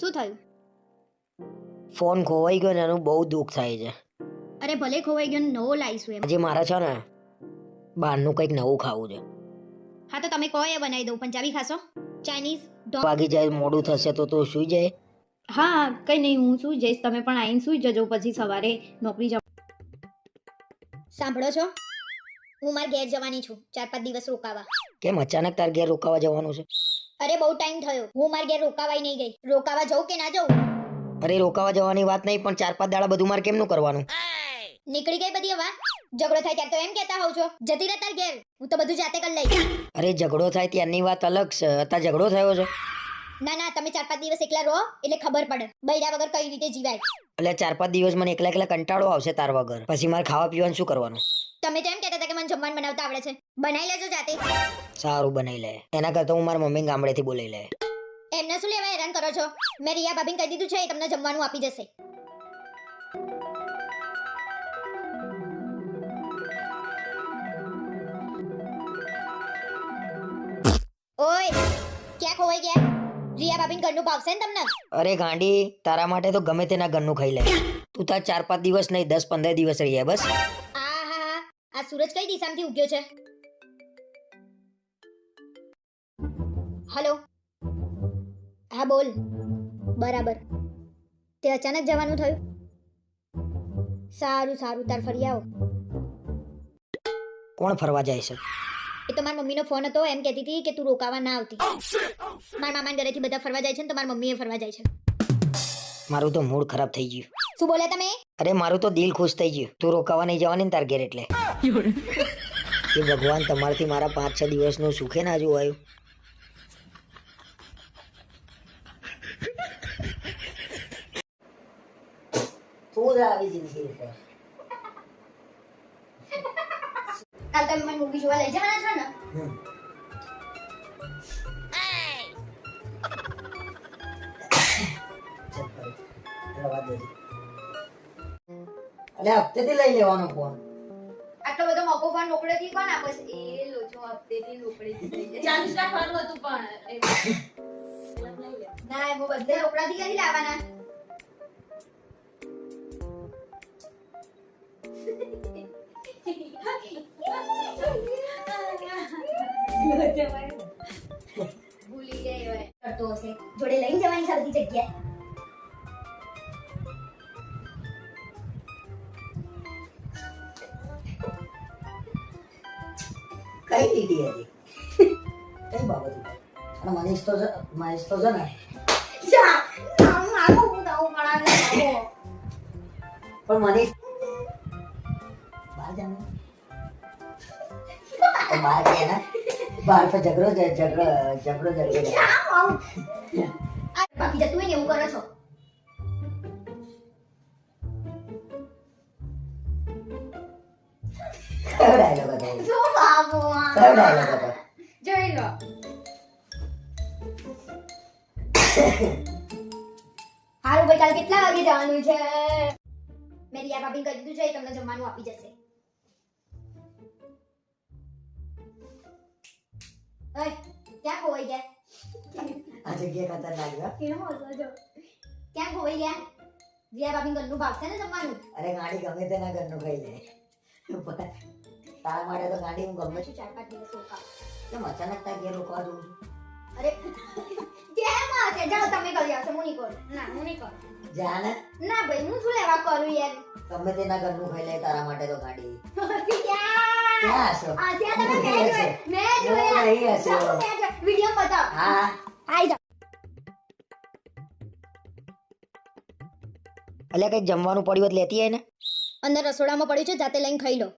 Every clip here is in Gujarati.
શું થયું? ફોન ખોવાઈ ગયો ને એનું બહુ દુઃખ થાય છે. અરે ભલે ખોવાઈ ગયો ને નવો લાવીશું એમ. આજે મારે છે ને બહારનું કંઈક નવું ખાવું છે. હા તો તમે કહો એ બનાવી દઉં પંજાબી ખાશો? ચાઇનીઝ વાગી જાય મોડું થશે તો તો સુઈ જાય. હા હા કંઈ નહીં હું શું જઈશ. તમે પણ આવીને સુઈ જજો પછી સવારે નોકરી જાવ સાંભળો છો? હું મારા ઘેર જવાની છું. ચાર પાંચ દિવસ રોકાવા. કેમ? અચાનક તાર ઘેર રોકાવા જવાનું છે? અરે બહુ ટાઈમ થયો. હું મારા ઘેર રોકાવાય નહીં ગઈ. રોકાવા જઉં કે ના જઉં? અરે રોકાવા જવાની વાત નહીં પણ ચાર પાંચ દાડા બધું મારે કેમનું કરવાનું? નીકળી ગઈ બધી હવા? ઝઘડો થાય ત્યારે તો એમ કહેતા હોવ છો. જતી રહે તાર ઘેર. હું તો બધું જાતે કરી લઈશ. અરે ઝઘડો થાય ત્યારની વાત અલગ છે. અત્યારે ઝઘડો થયો છે. ના ના તમે ચાર પાંચ દિવસ એકલા રહો એટલે ખબર પડે. બૈરા વગર કઈ રીતે જીવાય? એટલે ચાર પાંચ દિવસ મને એકલા એકલા કંટાળો આવશે તાર વગર. પછી મારે ખાવા પીવાનું શું કરવાનું? તમે તો એમ કહેતા હતા કે મને જમવાનું બનાવતા આવડે છે. બનાવી લેજો જાતે. સારું બનાવી લે. એના કરતા હું મારા મમ્મી ગામડેથી બોલાવી લે એમને શું લેવા હેરાન કરો છો? મેં રિયા ભાભીને કહી દીધું છે એ તમને જમવાનું આપી જશે. ઓય ક્યાં ખોવાઈ ગયા? રિયા ભાભીને ઘરનું ભાવશે ને તમને? અરે ગાંડી તારા માટે તો ગમે તેના ઘરનું ખાઈ લે. તું તાર ચાર પાંચ દિવસ નહીં દસ પંદર દિવસ રહી બસ. આ હા હા આ સૂરજ કઈ દિશામાંથી ઉગ્યો છે? હલો? હા બોલ. બરાબર. તે અચાનક જવાનું થયું? સારું સારું તાર ફરી આવો. કોણ ફરવા જાય છે? એ તો મારી મમ્મીનો ફોન હતો એમ કહેતી હતી કે તું રોકાવા ના આવતી. મારા મામાના ઘરેથી બધા ફરવા જાય છે ને તો મારી મમ્મીએ ફરવા જાય છે. મારું તો મૂડ ખરાબ થઈ ગયું. શું બોલે તમે? અરે મારું તો દિલ ખુશ થઈ ગયું. તું રોકાવા નહીં જવાની ને તાર ઘેર એટલે. એ ભગવાન તમારથી મારા પાંચ છ દિવસનું સુખે ના જોવાયું તું આવી જિંદગી કાલ તમે મને મૂવી જોવા લઈ જવાના છો ને? અલે હપ્તેથી લઈ લેવાનો ફોન આટલો બધો મોકો ફોન રોકડેથી કોણ આપે છે? એ લોચો હપ્તેથી રોકડેથી લઈ જાય. ચાલીસ રાખવાનું હતું પણ ના એમ બધે રોકડાથી કરી લાવવાના. ભૂલી ગઈ કરતો હશે જોડે લઈને જવાની છે જગ્યાએ કઈ લીધી હતી કઈ બાબત અને મનીષ તો મહેશ તો છે ને પણ મનીષ બહાર જાને તો બહાર છે ને બહાર તો ઝઘડો જ ઝઘડો ઝઘડો ઝઘડો. આ બાકી જતું હોય ને એવું કરો છો. જોઈ લો. હારું ભાઈ કાલ કેટલા વાગે જવાનું છે? મેં રિયા ભાભી કહી દીધું છે એ તમને જમવાનું આપી જશે. ઓય ક્યાં ખોવાઈ ગયા? આ જગ્યા ખતરનાક છે કેમ હસો જો ક્યાં ખોવાઈ ગયા? રિયા ભાભી ઘરનું ભાવશે ને જમવાનું? અરે ગાડી ગમે તેના ઘરનું ખાઈ લે. તારા માટે તો ગાડી હું ગમે છું ચાર પાંચ દિવસ રોકા કેમ અચાનક તા ઘેર રોકવા દઉં? અરે કેમ હશે જાઓ તમે કરી આવશે હું નહીં કરું. ના હું નહીં કરું. જાને ના. ભાઈ હું શું લેવા કરું યાર? ગમે તેના ઘરનું ખાઈ લે તારા માટે તો ગાડી. ક્યાં ક્યાં આ ત્યાં તમે મેં નહીં મેં જોયા. નહીં હશે. જાઓ, મેં જોયા. વીડિયો બતાવો. હા. આઈ જાઓ. એટલે કંઈક જમવાનું પડ્યું હોય લેતી ને. અંદર રસોડામાં પડ્યું છે જાતે લઈને ખાઈ લો.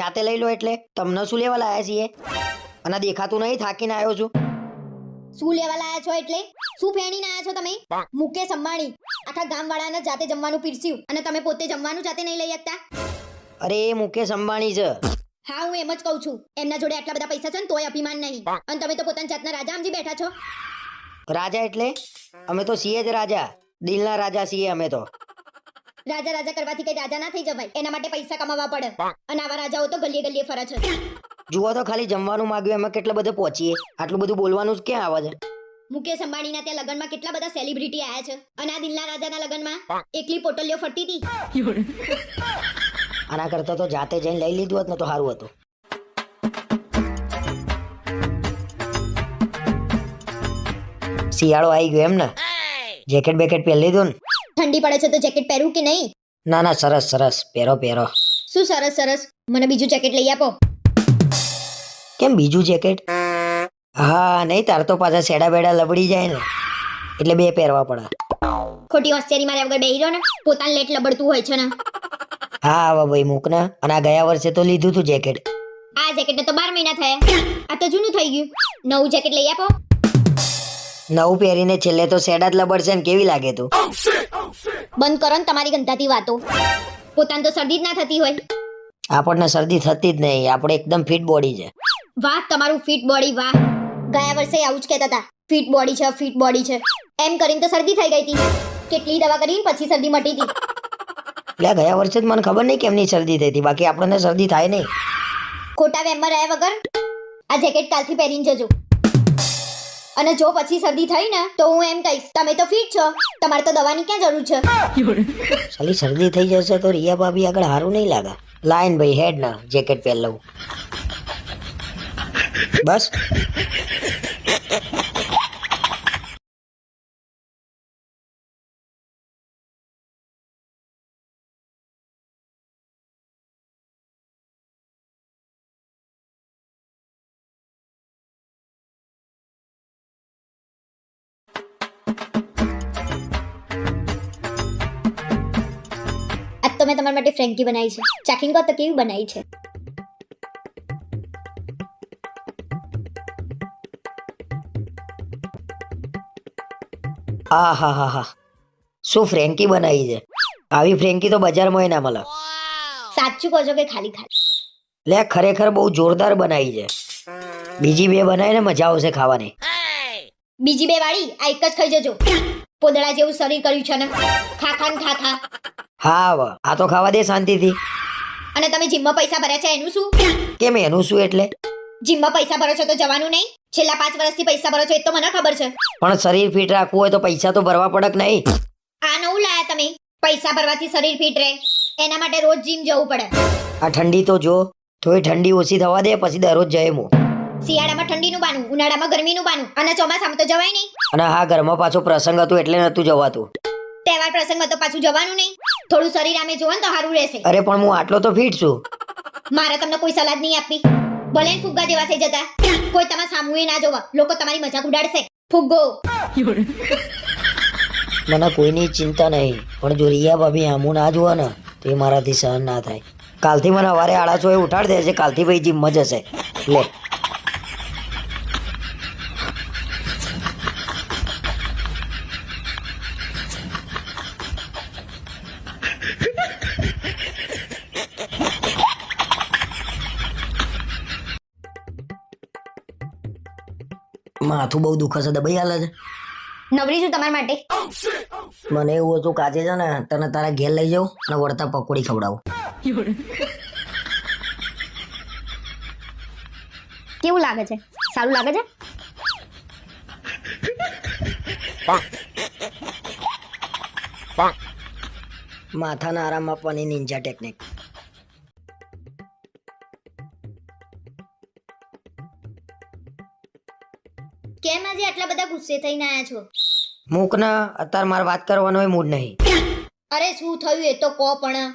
જાતે લઈ લો એટલે? તમને શું લેવા લાયા છીએ? અને દેખાતું નહીં થાકીને આવ્યો છું. શું લેવા લાયા છો એટલે? શું ફેણીને આયા છો તમે? મુકેશ અંબાણી આખા ગામવાળાને જાતે જમવાનું પીરસ્યું. અને તમે પોતે જમવાનું જાતે નહીં લઈ શકતા? અરે મુકેશ અંબાણી છે. હા હું એમ જ કહું છું. એમના જોડે આટલા બધા પૈસા છે ને તોય અભિમાન નહીં. અને તમે તો પોતાની જાતના રાજા સમજી બેઠા છો. રાજા એટલે? અમે તો છીએ જ રાજા. દિલના રાજા છીએ અમે તો. રાજા રાજા કરવાથી કઈ રાજા ના થઈ જવાય. એના માટે પૈસા કમાવા પડે. અને આવા રાજાઓ તો ગલીએ ગલીએ ફરે છે. જુઓ તો ખાલી જમવાનું માંગ્યું એમાં કેટલા બધે પહોંચીએ. આટલું બધું બોલવાનું જ ક્યાં આવે છે? મુકેશ અંબાણીના ત્યાં લગનમાં કેટલા બધા સેલિબ્રિટી આયા છે. અને આ દિલના રાજાના લગનમાં એકલી પોટલીઓ ફરતી હતી. આના કરતા તો જાતે જઈને લઈ લીધું હોત ને તો સારું હતું. શિયાળો આવી ગયો એમ ને. જેકેટ બેકેટ પહેરી લીધું ને. ઠંડી પડે છે તો જેકેટ પહેરું કે નહીં? ના ના સરસ સરસ. પહેરો પહેરો. શું સરસ સરસ? મને બીજું જેકેટ લઈ આપો. કેમ બીજું જેકેટ? હા નહીં તાર તો પાછા સેડા બેડા લબડી જાય ને. એટલે બે પહેરવા પડે. ખોટી હોસ્ટેરી મારે વગર બેહી રહ્યો ને? પોતાને લેટ લબડતું હોય છે ને. હા આવા ભાઈ મૂક ને અને આ ગયા વર્ષે તો લીધું તું જેકેટ. આ જેકેટ તો બાર મહિના થયા. આ તો જૂનું થઈ ગયું. નવું જેકેટ લઈ આપો. નવું પહેરીને છેલ્લે તો સેડા જ લબડશે ને કેવી લાગે તું? બંધ કરો ને તમારી ગંધાતી વાતો. પોતાને તો શરદી જ ના થતી હોય. આપણને શરદી થતી જ નહીં. આપણે એકદમ ફિટ બોડી છે. વાહ તમારું ફિટ બોડી વાહ. ગયા વર્ષે આવું જ કહેતા હતા. ફિટ બોડી છે ફિટ બોડી છે. એમ કરીને તો શરદી થઈ ગઈ હતી. કેટલી દવા કરીને પછી શરદી મટી હતી. એટલે ગયા વર્ષે જ મને ખબર નહીં કેમની શરદી થઈ હતી. બાકી આપણને શરદી થાય નહીં. ખોટા વેમમાં રહ્યા વગર આ જેકેટ કાલથી પહેરીને જજો. અને જો પછી શરદી થઈ ને તો હું એમ કહીશ તમે તો ફિટ છો. તમારે તો દવાની ક્યાં જરૂર છે? સાલી શરદી થઈ જશે તો રિયા ભાભી આગળ સારું નહીં લાગે. લાઈન ભાઈ હેડ ના જેકેટ પહેર લઉં. બસ. તો મેં તમારા માટે ફ્રેન્કી બનાવી છે. ચાખીને કહો તો કેવી બનાવી છે. હા હા હા હા. શું ફ્રેન્કી બનાવી છે? આવી ફ્રેન્કી તો બજારમાં ના મળે સાચું કહો છો કે ખાલી ખાલી? લે ખરેખર બહુ જોરદાર બનાવી છે. બીજી બે બનાવીને મજા આવશે ખાવાની. બીજી બે વાળી આ એક જ ખાઈ જજો. પોદળા જેવું શરીર કર્યું છે ને. ખા ખા ને ખા ખા. હા આ તો ખાવા દે શાંતિથી. અને તમે જીમમાં પૈસા ભર્યા છે એનું શું? કેમ એનું શું એટલે? જીમમાં પૈસા ભરો છો તો જવાનું નહીં? છેલ્લા પાંચ વર્ષથી પૈસા ભરો છો એ તો મને ખબર છે. પણ શરીર ફિટ રાખવું હોય તો પૈસા તો ભરવા પડક નહીં. આ નવું લાયા તમે. પૈસા ભરવાથી શરીર ફિટ રહે. એના માટે રોજ જીમ જવું પડે. આ ઠંડી તો જો થોડી ઠંડી ઓછી થવા દે પછી દરરોજ જાય હું શિયાળામાં ઠંડીનું બાનું ઉનાળામાં ગરમીનું બાનું અને ચોમાસામાં તો જવાય નહીં. અને હા ઘરમાં પાછો પ્રસંગ હતો એટલે નતું જવાતું. તહેવાર પ્રસંગમાં તો પાછું જવાનું નહીં. થોડું શરીર આમે જોવો ને તો સારું રહેશે. અરે પણ હું આટલો તો ફિટ છું. મારે તમને કોઈ સલાહ નહીં આપવી. ભલે ફુગ્ગા જેવા થઈ જતા. કોઈ તમારા સામુએ ના જોવા. લોકો તમારી મજાક ઉડાડશે. ફુગ્ગો. મને કોઈની ચિંતા નહીં પણ જો રિયા ભાભી આમું ના જોવા ને તો એ મારાથી સહન ના થાય. કાલથી મને સવારે આડા છો એ ઉઠાડ દેશે કાલથી ભાઈ જીમમાં જશે. લે. માથું બહુ દુખે છે દબાઈ હાલે છે. નવરી છું તમારા માટે. મને એવું હતું કાજે છે ને તને તારા ઘેર લઈ જાઉં અને વળતા પકોડી ખવડાવું. કેવું લાગે છે? સારું લાગે છે? માથાના આરામ આપવાની નિંજા ટેકનિક થઈને આયા છો? મૂક ને અત્યારે મારે વાત કરવાનો મૂડ નહીં. અરે શું થયું એ તો કો પણ.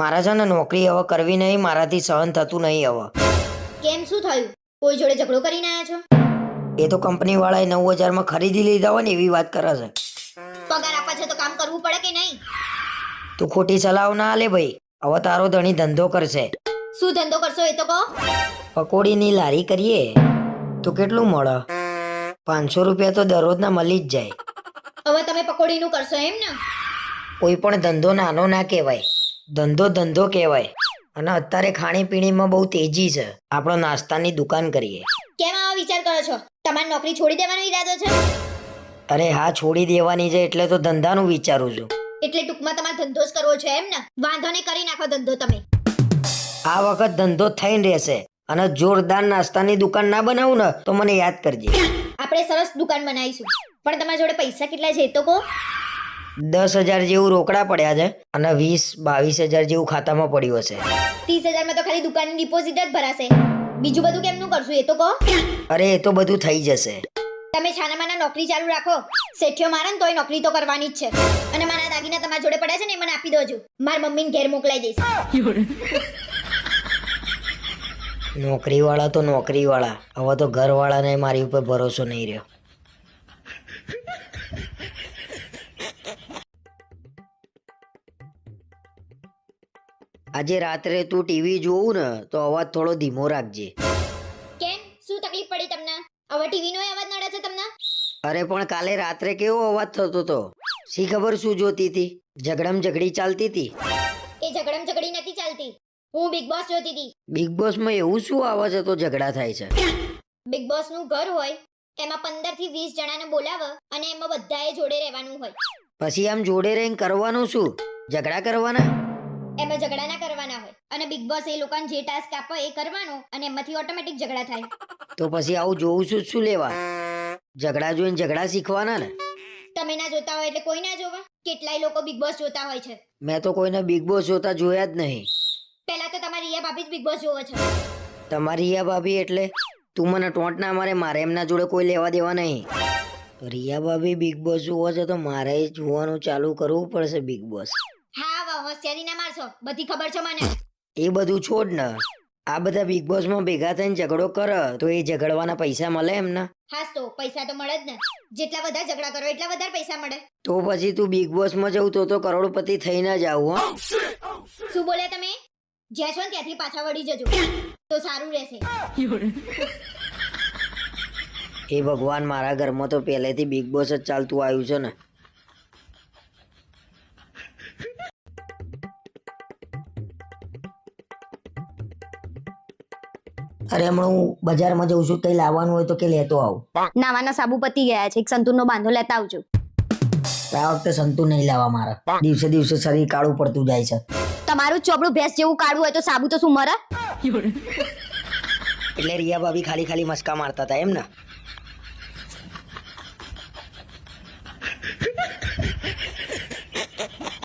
મારા છે ને નોકરી હવે કરવી નહીં મારાથી સહન થતું નહીં હવે. કેમ શું થયું? કોઈ જોડે ઝઘડો કરીને આયા છો? એ તો કંપની વાળાએ નવ હજારમાં ખરીદી લીધા હોય ને એવી વાત કરે છે. પગાર આપવા છે તો કામ કરવું પડે કે નહીં? તું ખોટી સલાહ ના આલે ભાઈ. હવે તારો ધણી ધંધો કરશે. શું ધંધો કરશો એ તો કહો. પકોડીની લારી કરીએ. તો કેટલું મળે? પાંચસો રૂપિયા તો દરરોજના મળી જ જાય. હવે તમે પકોડીનું કરશો એમ ને? કોઈ પણ ધંધો નાનો ના કહેવાય. ધંધો ધંધો કહેવાય. અને અત્યારે ખાણીપીણીમાં બહુ તેજી છે. આપણો નાસ્તાની દુકાન કરીએ. કેમ આવા વિચાર કરો છો? તમારી નોકરી છોડી દેવાનો ઈરાદો છે? અરે હા છોડી દેવાની છે એટલે તો ધંધાનું વિચારું છું. એટલે ટૂંકમાં તમારે ધંધો જ કરવો છે એમ ને? વાંધો નહીં કરી નાખો ધંધો તમે. આ વખત ધંધો થઈને રહેશે. અને જોરદાર નાસ્તાની દુકાન ના બનાવું ને તો મને યાદ કરજે. આપણે સરસ દુકાન બનાવીશું. પણ તમારા જોડે પૈસા કેટલા છે એ તો કહો. દસ હજાર જેવું રોકડા પડ્યા છે અને વીસ બાવીસ હજાર જેવું ખાતામાં પડ્યું હશે. ત્રીસ હજારમાં તો ખાલી દુકાનની ડિપોઝિટ જ ભરાશે. બીજું બધું કેમનું કરશું એ તો કહો. અરે એ તો બધું થઈ જશે. તમે છાનામાના નોકરી ચાલુ રાખો. શેઠિયો મારે ને તોય નોકરી તો કરવાની જ છે. અને મારા દાગીના તમારા જોડે પડ્યા છે ને એ મને આપી દોજો. મારા મમ્મીને ઘેર મોકલાઈ દઈશ. નોકરીવાળા તો નોકરીવાળા. હવે તો ઘરવાળાને મારી ઉપર ભરોસો નહીં રહ્યો. આજે રાત્રે તું ટીવી જોવું ને તો અવાજ થોડો ધીમો રાખજે. કેમ? શું તકલીફ પડી તમને? હવે ટીવીનો અવાજ નડે છે તમને? અરે પણ કાલે રાત્રે કેવો અવાજ થતો હતો શી ખબર શું જોતી હતી ઝઘડમ ઝઘડી ચાલતી હતી હું બિગ બોસ જોતી હતી બિગ બોસમાં એવું શું આવે છે તો ઝઘડા થાય છે? બિગ બોસનું ઘર હોય એમાં પંદરથી વીસ જણાને બોલાવે અને એમાં બધાએ જોડે રહેવાનું હોય. પછી આમ જોડે રહીને કરવાનું શું? ઝઘડા કરવાના? એમાં ઝઘડા ના કરવાના હોય. અને બિગ બોસ એ લોકોને જે ટાસ્ક આપે એ કરવાનો અને એમાંથી ઓટોમેટિક ઝઘડા થાય. તો પછી આવું જોઉં છું શું લેવા? ઝઘડા જોઈને ઝઘડા શીખવાના ને? તમે ના જોતા હોય એટલે કોઈ ના જોવા? કેટલાય લોકો બિગ બોસ જોતા હોય છે. મેં તો કોઈને બિગ બોસ જોતા જોયા જ નહીં. પહેલા તો તમારી રિયા ભાભી જ બિગ બોસ જોવો છો. તમારી રિયા ભાભી એટલે તું મને ટોંટ ના મારે મારે એમના જોડે કોઈ લેવા દેવા નહીં. રિયા ભાભી બિગ બોસ જોવો છે તો મારે જોવાનું ચાલુ કરવું પડશે બિગ બોસ હા વાહ હોશિયારી ના મારશો. બધી ખબર છે મને. એ બધું છોડ ને. આ બધા બિગ બોસમાં ભેગા થઈને ઝઘડો કરે તો એ ઝઘડવાના પૈસા મળે એમના? હાસ તો પૈસા તો મળે જ ને. જેટલા વધારે ઝઘડા કરો એટલા વધારે પૈસા મળે. તો પછી તું બિગ બોસમાં જવું તો તો કરોડપતિ થઈને જ આવું હો. શું બોલ્યા તમે? જ્યાં છો ને ત્યાંથી પાછા વળી જજો. તો સારું રહેશે. એ ભગવાન મારા ઘરમાં તો પહેલેથી બિગ બોસ જ ચાલતું આવ્યું છે ને. અરે હમણાં હું બજારમાં જઉં છું કઈ લાવવાનું હોય તો કે લેતો આવું. નાવાના સાબુ પતી ગયા છે એક સંતુરનો બાંધો લેતા આવજો. આ વખતે સંતુ નહીં લાવવા મારા. દિવસે દિવસે શરીર કાળું પડતું જાય છે. તમારું ચોપડું ભેંસ જેવું કાઢવું હોય તો સાબુ તો શું મરે? એટલે રિયા ભાભી ખાલી ખાલી મસ્કા મારતા હતા એમ ને?